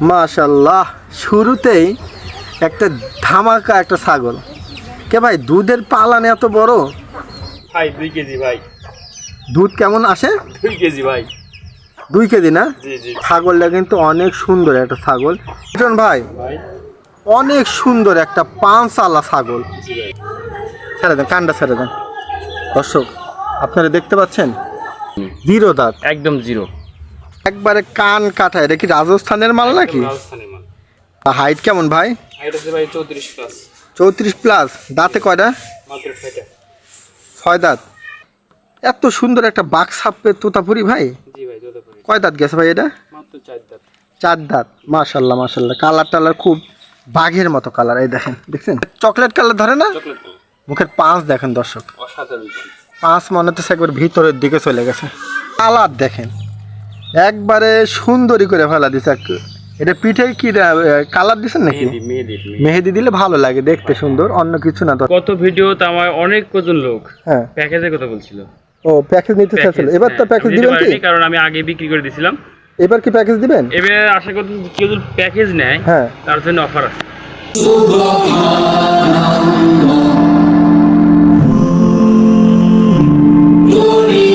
মাশাল্লাহ শুরুতেই একটা ধামাকা একটা ছাগল। কে ভাই দুধের পালান এত বড়? ভাই দুই কেজি ভাই। দুধ কেমন আসে? দুই কেজি ভাই। দুই কেজি না? ছাগলটা কিন্তু অনেক সুন্দর একটা ছাগল। লিটন ভাই অনেক সুন্দর একটা পাঁচ আলা ছাগল ছেড়ে দেন কানটা ছেড়ে দেন। দর্শক আপনারা দেখতে পাচ্ছেন? জিরো দাঁত। একদম জিরো। একবারে কান কাটা এটা কি রাজস্থানের মাল নাকি? হাইট কেমন ভাই? চৌত্রিশ প্লাস দাঁতে কয়টা? ছয় দাঁত। এত সুন্দর একটা বাঘ সাপের তোতাপুরি ভাই। ভাই কয় দাঁত গেছে ভাই এটা? চার দাঁত। চার দাঁত। মাশাল্লাহ মাশাল্লাহ। কালার টালার খুব বাঘের মতো কালার এই দেখেন দেখছেন? চকলেট কালার ধরে না? মুখের পাঁচ দেখেন দর্শক। পাঁচ মনে হচ্ছে একবার ভিতরের দিকে চলে গেছে। কালার দেখেন। একবারে সুন্দরী করে ফেলা দিছে এটা পিঠে কি কালার দিছেন নাকি? মেহেদি দিলে ভালো লাগে দেখতে সুন্দর অন্য কিছু না তো। কত ভিডিওতে আমার অনেক কজন লোক হ্যাঁ। প্যাকেজের কথা বলছিল। ও প্যাকেজ নিতে চাচ্ছিল। এবার তো হ্যাঁ, প্যাকেজ দিবেন কি? কারণ আমি আগে বিক্রি করে দিয়েছিলাম এবার কি প্যাকেজ দিবেন? এবার আশা করি কেউ যদি প্যাকেজ নেয় হ্যাঁ। তার জন্য অফার আছে। Subhanallah,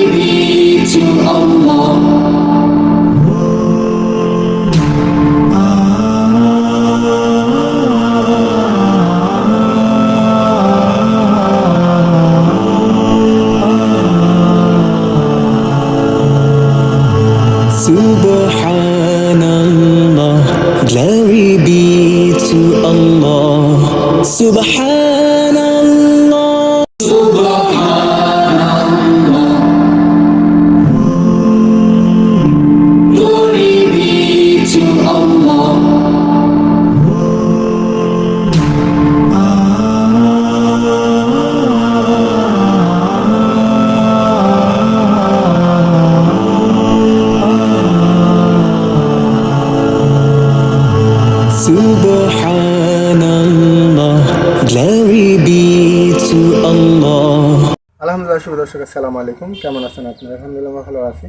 আসসালামু আলাইকুম। কেমন আছেন আপনারা? আলহামদুলিল্লাহ ভালো আছি।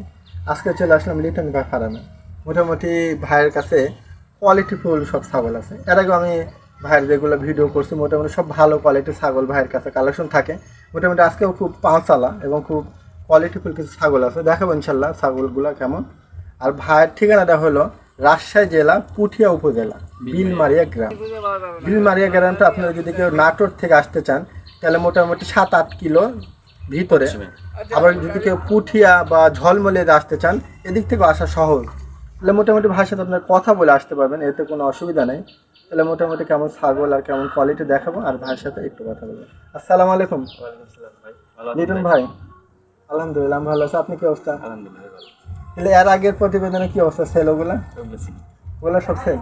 আজকে চলে আসলাম লিটন ভাই ফার্মে মোটামুটি ভাইয়ের কাছে কোয়ালিটিফুল সব ছাগল আছে। এর আগে আমি ভাইয়ের যেগুলো ভিডিও করছি, মোটামুটি সব ভালো কোয়ালিটির ছাগল ভাইয়ের কাছে কালেকশন থাকে। মোটামুটি আজকেও খুব পাঁচালা এবং খুব কোয়ালিটিফুল কিছু ছাগল আছে। দেখাবো ইনশাল্লাহ ছাগলগুলো কেমন। আর ভাইয়ের ঠিকানাটা হলো রাজশাহী জেলা পুঠিয়া উপজেলা, বিলমারিয়া গ্রাম। বিলমারিয়া গ্রামটা আপনারা যদি কেউ নাটোর থেকে আসতে চান, তাহলে মোটামুটি সাত আট কিলো ভিতরে। আবার যদি কেউ পুঠিয়া বা ঝলমলে আসতে চান এদিক থেকে আসা সহজ। তাহলে মোটামুটি সাথে আপনার কথা বলে আসতে পারবেন এতে কোনো অসুবিধা নেই। তাহলে মোটামুটি কেমন ছাগল আর কেমন কোয়ালিটি দেখাবো আর ভাইয়ের সাথে একটু কথা বলব। আসসালামু আলাইকুম। লিটন ভাই? আলহামদুলিল্লাহ আমি ভালো আছি। আপনি কি অবস্থা? তাহলে এর আগের প্রতিবেদনে কি অবস্থা? সেল ওগুলা? ওগুলো সব সেল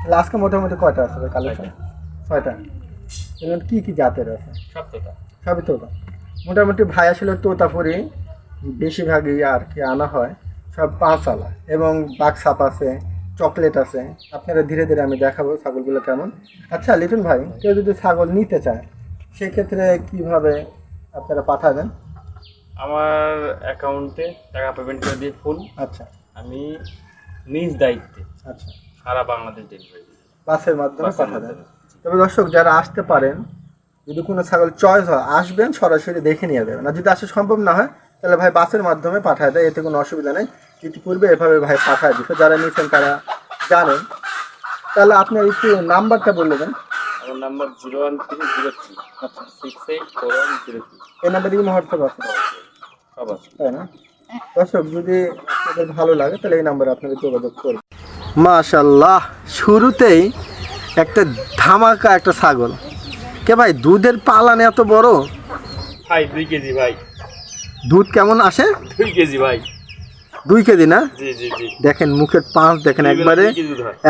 তাহলে আজকে মোটামুটি কয়টা আছে কালেকশন ছয়টা। এগুলো কি কি জাতের আছে? সপ্তাহটা সবই তোতা মোটামুটি ভাই আসলে তোতাপুরি বেশিরভাগই আর কি আনা হয়। সব পাঁচালা এবং বাঘ সাপ আছে চকলেট আছে। আপনারা ধীরে ধীরে আমি দেখাবো ছাগলগুলো কেমন। আচ্ছা লিটন ভাই কেউ যদি ছাগল নিতে চায় সেক্ষেত্রে কীভাবে আপনারা পাঠাবেন? আমার অ্যাকাউন্টে টাকা পেমেন্ট করে দিয়ে ফুল আচ্ছা। আমি নিজ দায়িত্বে আচ্ছা। সারা বাংলাদেশ ডেলিভারি বাসের মাধ্যমে পাঠাবেন। তবে দর্শক যারা আসতে পারেন যদি কোনো ছাগল চয়েস হয় আসবেন সরাসরি দেখে নিয়ে যাবেন। আর যদি আসা সম্ভব না হয় তাহলে ভাই বাসের মাধ্যমে পাঠায় দেয় এতে কোনো অসুবিধা নেই। ইতিপূর্বে এভাবে ভাই পাঠায় দিত। যারা নিয়েছেন তারা জানেন। তাহলে আপনি একটু নাম্বারটা বলে দেন। আমার number zero one three zero three. Six eight four one zero three এই নাম্বারে কি হোয়াটসঅ্যাপ আছে? সব আছে। তাই না? দর্শক যদি আপনাদের ভালো লাগে তাহলে এই নাম্বারে আপনারা যোগাযোগ করবেন মাশাল্লাহ শুরুতেই একটা ধামাকা একটা ছাগল। কে ভাই দুধের পালান এত বড়? ভাই দুই কেজি ভাই। দুধ কেমন আসে? দুই কেজি ভাই। দুই কেজি না? দেখেন মুখের পাঁচ দেখেন একবারে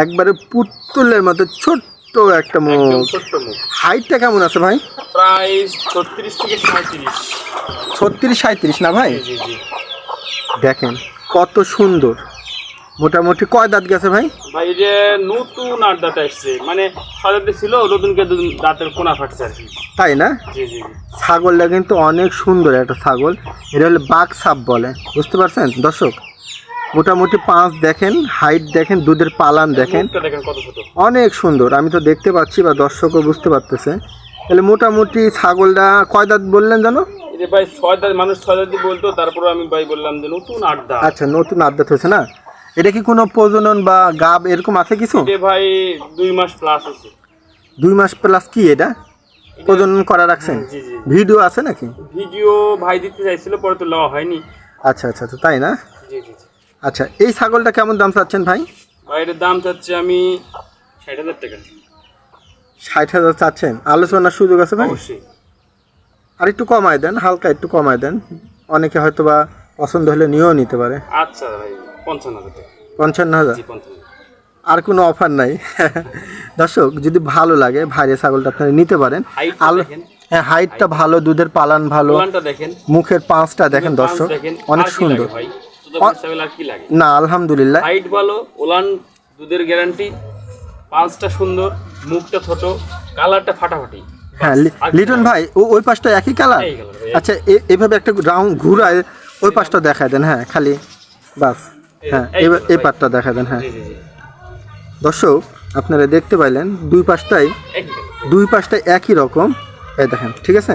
একবারে পুতুলের মতো ছোট্ট একটা মুখ। হাইটটা কেমন আছে ভাই? প্রায় ছত্রিশ থেকে সাঁত্রিশ ছত্রিশ সাঁত্রিশ না ভাই? দেখেন কত সুন্দর। মোটামুটি কয় দাঁত গেছে ভাই? ভাই এই যে নতুন আর দাঁত আসছে। মানে সাজাতে ছিল নতুন কে দাঁতের কোনা ফাটছে আর কি। তাই না? জি জি ছাগলটা কিন্তু অনেক সুন্দর একটা ছাগল। এটা হলো বাঘ সাপ বলে। বুঝতে পারছেন? দর্শক মোটামুটি পাঁচ দেখেন হাইট দেখেন দুধের পালান দেখেন। অনেক সুন্দর। আমি তো দেখতে পাচ্ছি বা দর্শকও বুঝতে পারতেছে। তাহলে মোটামুটি ছাগলটা কয় দাঁত বললেন জানো? ভাই ছয় দাঁত মানুষ ছয় দাঁত বলতো তারপরে আমি ভাই বললাম যে নতুন আট দাঁত। আচ্ছা নতুন আদাত হয়েছে না? এটা কি কোনো প্রজনন বা গাব এরকম আছে কিছু? ভাই দুই মাস প্লাস আছে। দুই মাস প্লাস কি এটা? প্রজনন করা রাখছেন? ভিডিও আছে নাকি? ভিডিও ভাই দিতে চাইছিল পরে তো লওয়া হয়নি। আচ্ছা আচ্ছা আচ্ছা তাই না? আচ্ছা এই ছাগলটা কেমন দাম চাচ্ছেন ভাই? ভাই এটার দাম চাচ্ছি আমি ষাট হাজার টাকা। ষাট হাজার চাচ্ছেন? আলোচনার সুযোগ আছে ভাই? আর একটু কমায় দেন হালকা একটু কমায় দেন। অনেকে হয়তো বা পছন্দ হলে নিয়েও নিতে পারে। আচ্ছা ভাই। পঞ্চান্ন হাজার টাকা। পঞ্চান্ন হাজার পঞ্চান্ন আর কোনো অফার নাই। দর্শক যদি ভালো লাগে ভাইরে ছাগলটা আপনারা নিতে পারেন। আলো হ্যাঁ হাইটটা ভালো দুধের পালান ভালো। দেখেন। মুখের পাঁচটা দেখেন দর্শক অনেক সুন্দর। না আলহামদুলিল্লাহ। হাইট ভালো ওলান দুধের গ্যারান্টি পাঁচটা সুন্দর মুখটা ছোট কালারটা ফাটাফাটি। হ্যাঁ লিটন ভাই ও ওই পাশটা একই কালার আচ্ছা এভাবে একটা রাউন্ড ঘুরায় ওই পাশটা দেখায় দেন হ্যাঁ খালি বাস। হ্যাঁ এই। পাটটা দেখায় দেন হ্যাঁ। দর্শক আপনারা দেখতে পাইলেন দুই পাশটাই দুই পাশটা একই রকম। এই দেখেন ঠিক আছে?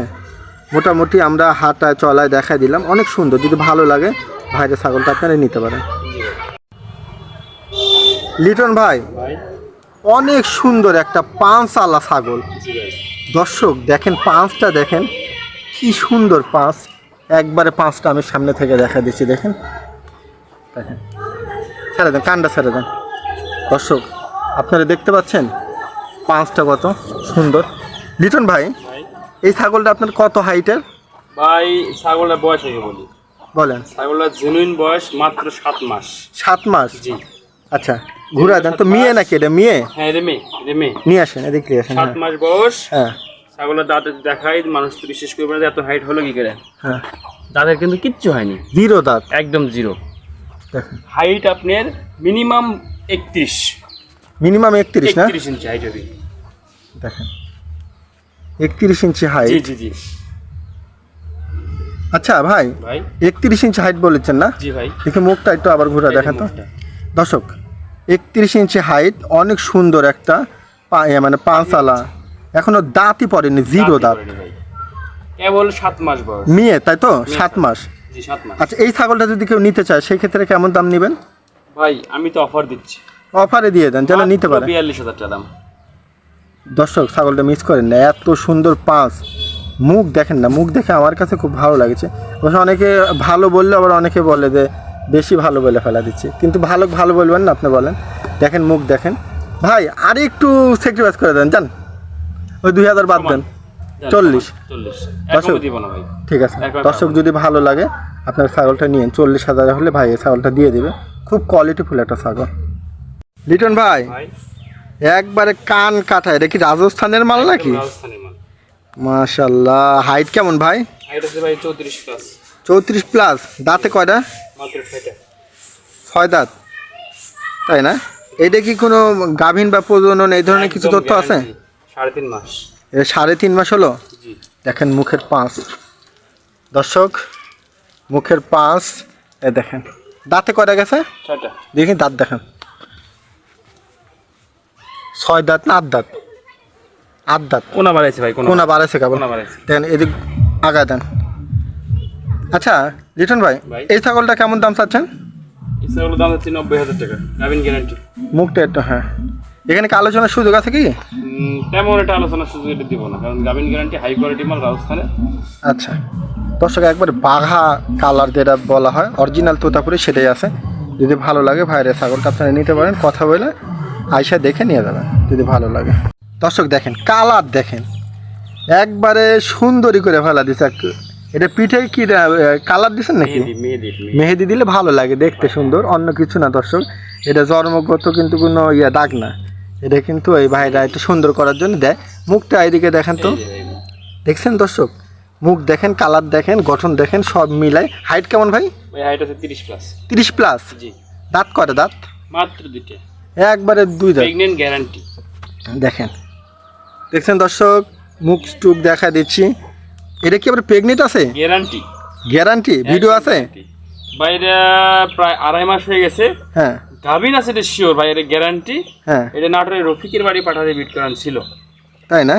মোটামুটি আমরা হাঁটায় চলায় দেখায় দিলাম। অনেক সুন্দর যদি ভালো লাগে ভাইরে ছাগলটা আপনারা নিতে পারেন। লিটন ভাই ভাই। অনেক সুন্দর একটা পাঁচ আলা ছাগল দর্শক দেখেন পাঁচটা দেখেন কি সুন্দর পাঁচ। একবারে পাঁচটা আমি সামনে থেকে দেখা দিচ্ছি দেখেন। দেখেন। ছেড়ে দেন কানটা ছেড়ে দেন। দর্শক আপনারা দেখতে পাচ্ছেন পাঁচটা কত সুন্দর। লিটন ভাই এই ছাগলটা আপনার কত হাইটের? ভাই ছাগলের বয়স আগে বলি। বলেন। ছাগলের জেনুইন বয়স মাত্র সাত মাস। সাত মাস? জি। আচ্ছা ঘুরা দেন তো মেয়ে নাকি এটা? মেয়ে? হ্যাঁ রে মেয়ে রে মেয়ে। নিয়ে আসেন এদিক দিয়ে আসেন সাত হ্যাঁ। মাস বয়স। হ্যাঁ। ছাগলের দাঁতে দেখাই মানুষ তো বিশ্বাস করবে না এত হাইট হলো কি করে। হ্যাঁ। দাঁতের কিন্তু কিচ্ছু হয়নি। জিরো দাঁত? একদম জিরো। হাইট আপনার মিনিমাম একত্রিশ। মিনিমাম একত্রিশ না? একত্রিশ ইঞ্চি হাইট হবে। দেখেন। একত্রিশ ইঞ্চি হাইট জি জি আচ্ছা ভাই একত্রিশ ইঞ্চি হাইট বলেছেন না? জি ভাই। দেখে মুখটা একটু আবার ঘুরে দেখেন তো। দর্শক একত্রিশ ইঞ্চি হাইট অনেক সুন্দর একটা মানে পাঁচালা। এখনও দাঁতই পড়েনি জিরো দাঁত। কেবল সাত মাস বয়স। মেয়ে তাই তো? সাত মাস। জি সাত মাস। আচ্ছা এই ছাগলটা যদি কেউ নিতে চায় সেই ক্ষেত্রে কেমন দাম নেবেন? ভাই আমি তো অফার দিচ্ছি। অফারে দিয়ে দেন যেন নিতে পারে বিয়াল্লিশ হাজার টাকা দাম। দর্শক ছাগলটা মিস করেন না এত সুন্দর পাঁচ। মুখ দেখেন না মুখ দেখে আমার কাছে খুব ভালো লাগছে। অবশ্য অনেকে ভালো বললে আবার অনেকে বলে যে বেশি ভালো বলে ফেলা দিচ্ছে। কিন্তু ভালো ভালো বলবেন না আপনি বলেন। দেখেন মুখ দেখেন। ভাই আর একটু স্যাক্রিফাইস করে দেন জান। ওই দুই হাজার বাদ দেন। চল্লিশ। ঠিক আছে। দর্শক যদি ভালো লাগে আপনার ছাগলটা নিয়ে চল্লিশ হাজার হলে ভাই এই ছাগলটা দিয়ে দেবে। খুব কোয়ালিটিফুল একটা ছাগল। লিটন ভাই একবারে কান কাটা এটা কি রাজস্থানের মাল নাকি? মাশাল্লাহ হাইট কেমন ভাই? চৌত্রিশ প্লাস দাঁতে কয়টা? ছয় দাঁত। তাই না? এটা কি কোনো গাভীন বা প্রজনন এই ধরনের কিছু তথ্য আছে? সাড়ে তিন মাস। এটা সাড়ে তিন মাস হলো? দেখেন মুখের পাঁচ। দর্শক মুখের পাঁচ এ দেখেন। দাঁতে কয়টা গেছে? দেখি দাঁত দেখেন। ছয় দাঁত না আট দাঁত? আট দাঁত। কোনা বাড়াইছে ভাই কোনা? বাড়াইছে কেবল। দেখেন এদিক আগায় দেন। আচ্ছা রিটন ভাই। এই ছাগলটা কেমন দাম চাচ্ছেন? ইসরাগুলোর দাম হচ্ছে নব্বই হাজার টাকা গ্যারান্টি মুখটা একটু হ্যাঁ। এখানে কি আলোচনার সুযোগ আছে কি? তেমন একটা আলোচনার সুযোগ এটা দিব না কারণ গাভিন গ্যারান্টি হাই কোয়ালিটি মাল রাজস্থানে। আচ্ছা। দর্শক একবার বাঘা কালার যেটা বলা হয় অরিজিনাল তোতাপুরি সেটাই আছে। যদি ভালো লাগে ভাইরে ছাগলটা আপনারা নিতে পারেন কথা বলে আইসা দেখে নিয়ে যাবেন যদি ভালো লাগে। দর্শক দেখেন কালার দেখেন। একবারে সুন্দরী করে ফেলা দিছে এক- এটা পিঠে কি কালার দিছেন নাকি? মেহেদি মেহেদি মেহেদি। মেহেদি দিলে ভালো লাগে দেখতে সুন্দর অন্য কিছু না দর্শক। এটা জন্মগত কিন্তু কোনো ইয়া দাগ না। এটা কিন্তু এই ভাইরা একটু সুন্দর করার জন্য দেয়। মুখটা এদিকে দেখেন তো। দেখছেন দর্শক? মুখ দেখেন কালার দেখেন গঠন দেখেন সব মিলাই হাইট কেমন ভাই? হাইট আছে তিরিশ প্লাস তিরিশ প্লাস জি। দাঁত করে দাঁত? মাত্র দুইটা। একবারে দুই দাঁত। প্রেগনেন্ট গ্যারান্টি দেখেন। দেখছেন দর্শক? মুখ টুক দেখা দিচ্ছি। এটা কি আবার প্রেগনেন্ট আছে? গ্যারান্টি গ্যারান্টি ভিডিও আছে? বাইরে প্রায় আড়াই মাস হয়ে গেছে। হ্যাঁ। গাভিন আছে এটা শিওর ভাই এটা গ্যারান্টি হ্যাঁ। এটা নাটোরের রফিকের বাড়ি পাঠাতে বিট করান ছিল। তাই না?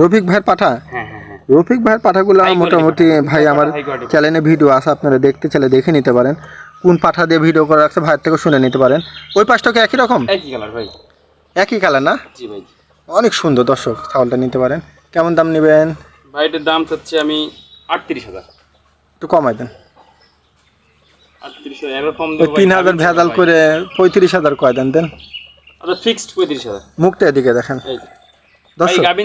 রফিক ভাইয়ের পাঠা? হ্যাঁ হ্যাঁ হ্যাঁ। রফিক ভাইয়ের পাঠাগুলো মোটামুটি ভাই আমার চ্যানেলে ভিডিও আছে আপনারা দেখতে চাইলে দেখে নিতে পারেন। কোন পাঠা দিয়ে ভিডিও করে রাখছে ভাইয়ের থেকে শুনে নিতে পারেন। ওই পাশটাকে একই রকম? একই কালার ভাই। একই কালার না? জি ভাই। অনেক সুন্দর দর্শক ছাগলটা নিতে পারেন। কেমন দাম নেবেন? ভাই এটার দাম চাচ্ছি আমি আটত্রিশ হাজার। একটু কমাই দেন আটত্রিশ হাজার এরকম ওই তিন হাজার ভেজাল করে পঁয়ত্রিশ হাজার কয় দেন দেন। আচ্ছা ফিক্সড পঁয়ত্রিশ হাজার। মুখটা এদিকে দেখেন।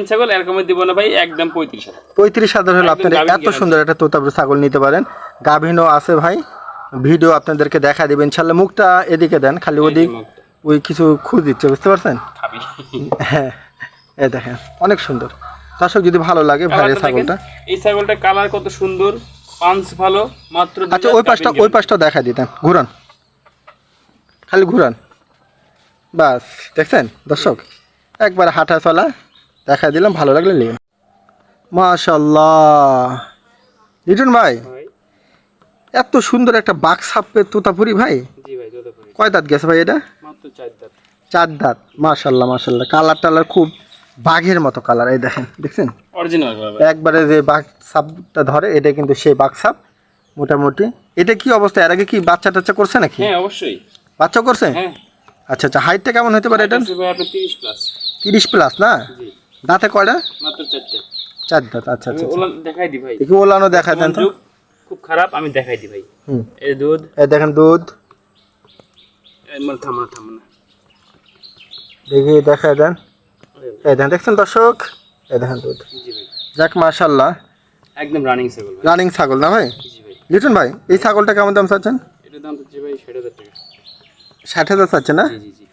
ছাগল এরকমের দিব না ভাই একদম পঁয়ত্রিশ হাজার। পঁয়ত্রিশ হাজার হলে একদম এত সুন্দর একটা তোতাপুরি ছাগল নিতে পারেন। গাভিনও আছে ভাই। ভিডিও আপনাদেরকে দেখা দেবেন ইনশাল্লাহ মুখটা এদিকে দেন খালি ওদিক ওই কিছু খুঁজ দিচ্ছে বুঝতে পারছেন? হ্যাঁ এই দেখেন অনেক সুন্দর। দর্শক যদি ভালো লাগে ভাইয়ের দেখেন, ছাগলটা। এই ছাগলটা কালার কত সুন্দর। পাঞ্চ ভালো মাত্র আচ্ছা ওই পাশটা ওই পাশটা দেখা দিতেন ঘুরান। খালি ঘুরান। বাস দেখছেন? দর্শক একবার হাঁটা চলা দেখা দিলাম ভালো লাগলে নিন মাশাল্লাহ লিটন ভাই এত সুন্দর একটা বাঘ সাপের তোতাপুরি ভাই। ভাই কয় দাঁত গেছে ভাই এটা? মাত্র চার দাঁত। চার দাঁত। মাশাল্লাহ মাশাল্লাহ কালার টালার খুব বাঘের মতো কালার এই দেখেন দেখছেন? অরিজিনাল একবারে যে বাঘ সাপটা ধরে এটা কিন্তু সেই বাঘ সাপ মোটামুটি। এটা কি অবস্থা? এর আগে কি বাচ্চা টাচ্চা করছে নাকি? হ্যাঁ অবশ্যই। বাচ্চা করছে? হ্যাঁ। আচ্ছা আচ্ছা হাইটটা কেমন হতে পারে এটা তিরিশ প্লাস তিরিশ প্লাস না? জি। দাঁতে কয়টা? মাত্র চারটে। চার দাঁত আচ্ছা আচ্ছা আচ্ছা। ওলা দেখাই দি ভাই। দেখি ওলানো দেখা দেন তো। খুব খারাপ আমি দেখাই দি ভাই। হুম। এই দুধ। এই দেখেন দুধ। এই থামা থামা না দেখি দেখা দেন। এই দেখেন দেখছেন দর্শক? এই দেখেন দুধ। জি ভাই। যাক মাশাল্লাহ একদম রানিং ছাগল রানিং ছাগল না ভাই? ভাই। লিটন ভাই এই ছাগলটা কেমন দাম চাচ্ছেন? এটার দাম হচ্ছে ভাই ষাট হাজার টাকা। ষাট হাজার চাচ্ছেন না? জি জি জি।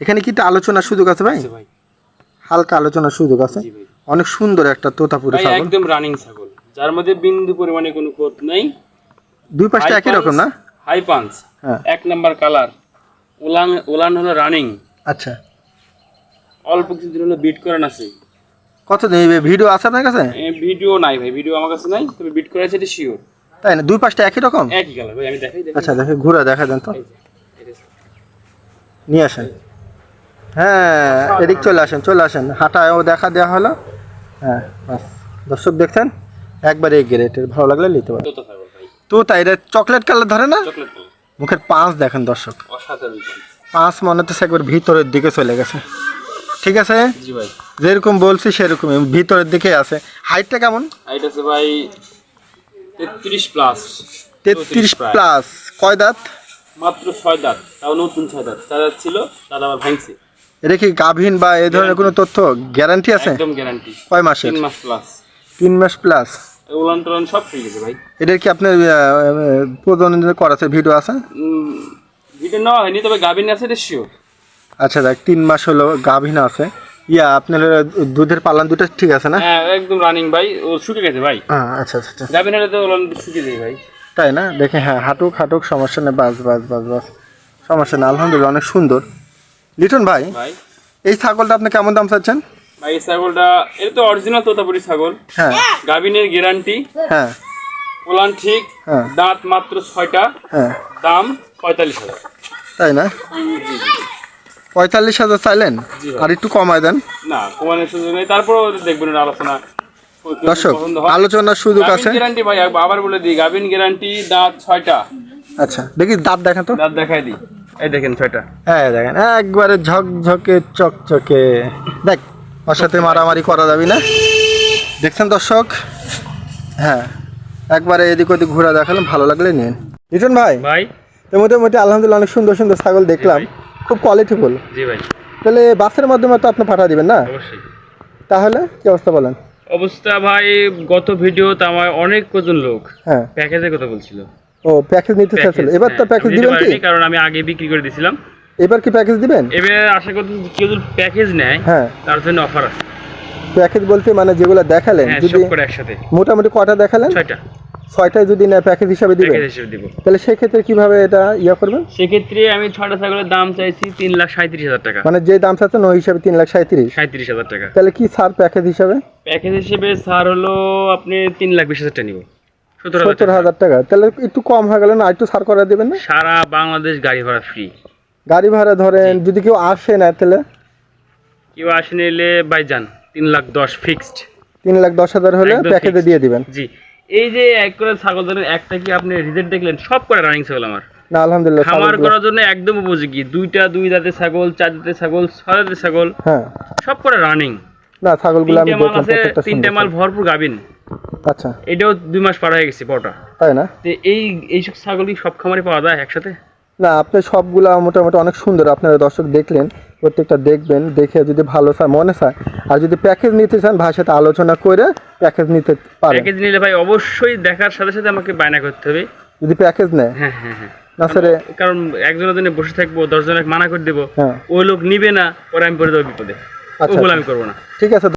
এখানে কি আলোচনার সুযোগ আছে ভাই? ভাই। হালকা আলোচনার সুযোগ আছে। অনেক সুন্দর একটা তোতাপুরি ছাগল। একদম রানিং ছাগল। যার মধ্যে বিন্দু পরিমাণে কোনো কোত নেই। দুই পাশটা একই রকম না? হাই পাঞ্চ হ্যাঁ। এক নাম্বার কালার ওলান ওলান হলো রানিং আচ্ছা। অল্প কিছুদিন হলো বিট করান আছে। কত নেবে ভিডিও আছে আপনার কাছে? ভিডিও নাই ভাই ভিডিও আমার কাছে নাই তবে বিট করা আছে এটা শিওর তাই না? দুই পাশটা একই রকম? একই কালার ভাই আমি দেখাই আচ্ছা দেখে ঘুরে দেখা দেন তো। নিয়ে আসেন। হ্যাঁ এদিক চলে আসেন চলে আসেন। হাঁটায়ও দেখা দেওয়া হলো। হ্যাঁ বাস। দর্শক দেখছেন? একবারে এই গ্রেটের ভালো লাগলে নিতে পারেন। তো তাই এটা চকলেট কালার ধরে না? মুখের পাঁচ দেখেন দর্শক। পাঁচ মনে হচ্ছে একবার ভিতরের দিকে চলে গেছে। ঠিক আছে? জি ভাই। যেরকম বলছি সেরকমই ভিতরের দিকে আছে। হাইটটা কেমন? এটা আছে ভাই তেত্রিশ প্লাস তেত্রিশ প্লাস কয় দাঁত? মাত্র ছয় দাঁত তাও নতুন ছয় দাঁত। চার দাঁত ছিল তার আবার ভাঙছে। এটা কি গাভীন বা এই ধরনের কোনো তথ্য? গ্যারান্টি আছে? একদম গ্যারান্টি কয় মাসের? তিন মাস প্লাস তিন মাস প্লাস উলান টলান সব ঠিক আছে ভাই। এটার কি আপনার প্রজনন করাছে ভিডিও আছে? ভিডিও নেওয়া হয়নি তবে গাভিন আছে এটা শিওর আচ্ছা দেখ তিন মাস হলো গাভীন আছে। ইয়া আপনার দুধের পালান দুটো ঠিক আছে না? হ্যাঁ একদম রানিং ভাই ও শুকে গেছে ভাই। হ্যাঁ আচ্ছা আচ্ছা আচ্ছা। গাভিন হলে তো শুকিয়ে যায় ভাই। তাই না? দেখে হ্যাঁ হাঁটুক হাঁটুক সমস্যা নেই বাস বাস বাস বাস। সমস্যা নেই আলহামদুলিল্লাহ অনেক সুন্দর। লিটন ভাই ভাই। এই ছাগলটা আপনি কেমন দাম চাচ্ছেন? ভাই এই ছাগলটা এটা তো অরিজিনাল তোতাপুরি ছাগল। হ্যাঁ। গাভিনের গ্যারান্টি হ্যাঁ। উলান ঠিক হ্যাঁ। দাঁত মাত্র ছয়টা। হ্যাঁ। দাম পঁয়তাল্লিশ হাজার। তাই না? পঁয়তাল্লিশ হাজার চাইলেন? আর একটু কমায় দেন। না কমানোর সুযোগ নেই। তারপরেও দেখবেন আলোচনা দর্শক আলোচনার সুযোগ আছে। গ্যারান্টি ভাই আবার বলে দিই গাভিন গ্যারান্টি দাঁত ছয়টা। আচ্ছা দেখি দাঁত দেখেন তো। দাঁত দেখাই দিই। এই দেখেন ছয়টা। হ্যাঁ দেখেন একবারে ঝকঝকে চকচকে। দেখ ওর সাথে মারামারি করা যাবে না। দেখছেন দর্শক? হ্যাঁ একবারে এদিক ওদিক ঘোরা দেখালাম ভালো লাগলে নিন। লিটন ভাই ভাই। তো মোটামুটি আলহামদুলিল্লাহ অনেক সুন্দর সুন্দর ছাগল দেখলাম। খুব কোয়ালিটিফুল জি ভাই। তাহলে বাসের মাধ্যমে তো আপনি পাঠা দিবেন না? অবশ্যই। তাহলে কি অবস্থা বলেন? অবস্থা ভাই গত ভিডিওতে আমার অনেক কজন লোক হ্যাঁ। প্যাকেজের কথা বলছিল। ও প্যাকেজ নিতে Package, এবার তো প্যাকেজ দিবেন কি? কারণ আমি আগে বিক্রি করে দিয়েছিলাম এবার কি প্যাকেজ দিবেন? এবার আশা করছি কেউ যদি প্যাকেজ নেয় হ্যাঁ। তার জন্য অফার আছে। প্যাকেজ বলতে মানে যেগুলো দেখালেন হ্যাঁ যদি সব করে একসাথে। মোটামুটি কটা দেখালেন? ছয়টা। ছয়টায় যদি না প্যাকেজ হিসাবে দিবেন? প্যাকেজ হিসেবে দিব। তাহলে সেক্ষেত্রে কীভাবে এটা ইয়ে করবেন? সেক্ষেত্রে আমি ছয়টা ছাগলের দাম চাইছি তিন লাখ সাঁত্রিশ হাজার টাকা। মানে যে দাম চাচ্ছেন ওই হিসাবে তিন লাখ সাঁত্রিশ সাঁত্রিশ হাজার টাকা। তাহলে কি ছাড় প্যাকেজ হিসাবে? প্যাকেজ হিসেবে স্যার হলো আপনি তিন লাখ বিশ হাজার টাকা নিব। সত্তর হাজার টাকা। তাহলে একটু কম হয়ে গেল না একটু ছাড় করে দেবেন না? সারা বাংলাদেশ গাড়ি ভাড়া ফ্রি গাড়ি ভাড়া ধরেন যদি কেউ আসে না তাহলে? কেউ আসে নিলে বাইজান তিন লাখ দশ ফিক্সড তিন লাখ দশ হাজার হলে প্যাকেজে দিয়ে দিবেন। জি। এই যে এক করে ছাগল ধরেন একটা কি আপনি রিজেক্ট দেখলেন? সব করে রানিং ছাগল আমার। না আলহামদুলিল্লাহ খামার করার জন্য একদম উপযোগী। দুইটা দুই দাঁতের ছাগল চার দাঁতের ছাগল ছয় দাঁতের ছাগল হ্যাঁ। সব করে রানিং না ছাগলগুলো আমি তিনটে মাল দেখলাম প্রত্যেকটা তিনটে মাল ভরপুর গাবিন আচ্ছা। এটাও দুই মাস পার হয়ে গেছে বড়টা তাই না? তো এই এইসব ছাগল কি সব খামারে পাওয়া যায় একসাথে? না আপনি সবগুলা মোটামুটি অনেক সুন্দর আপনারা দর্শক দেখলেন প্রত্যেকটা দেখবেন দেখে যদি ভালো চায় মনে চায় আর যদি প্যাকেজ নিতে চান ভাইয়ের সাথে আলোচনা করে প্যাকেজ নিতে পারেন। প্যাকেজ নিলে ভাই অবশ্যই দেখার সাথে সাথে আমাকে বায়না করতে হবে। যদি প্যাকেজ নেয়? হ্যাঁ হ্যাঁ হ্যাঁ। না স্যারে কারণ একজনের জন্য বসে থাকব দশজনের মানা করে দেবো। হ্যাঁ। ওই লোক নিবে না পরে আমি পড়ে দেবো বিপদে। আচ্ছা, ওগুলো আমি করব না। ঠিক আছে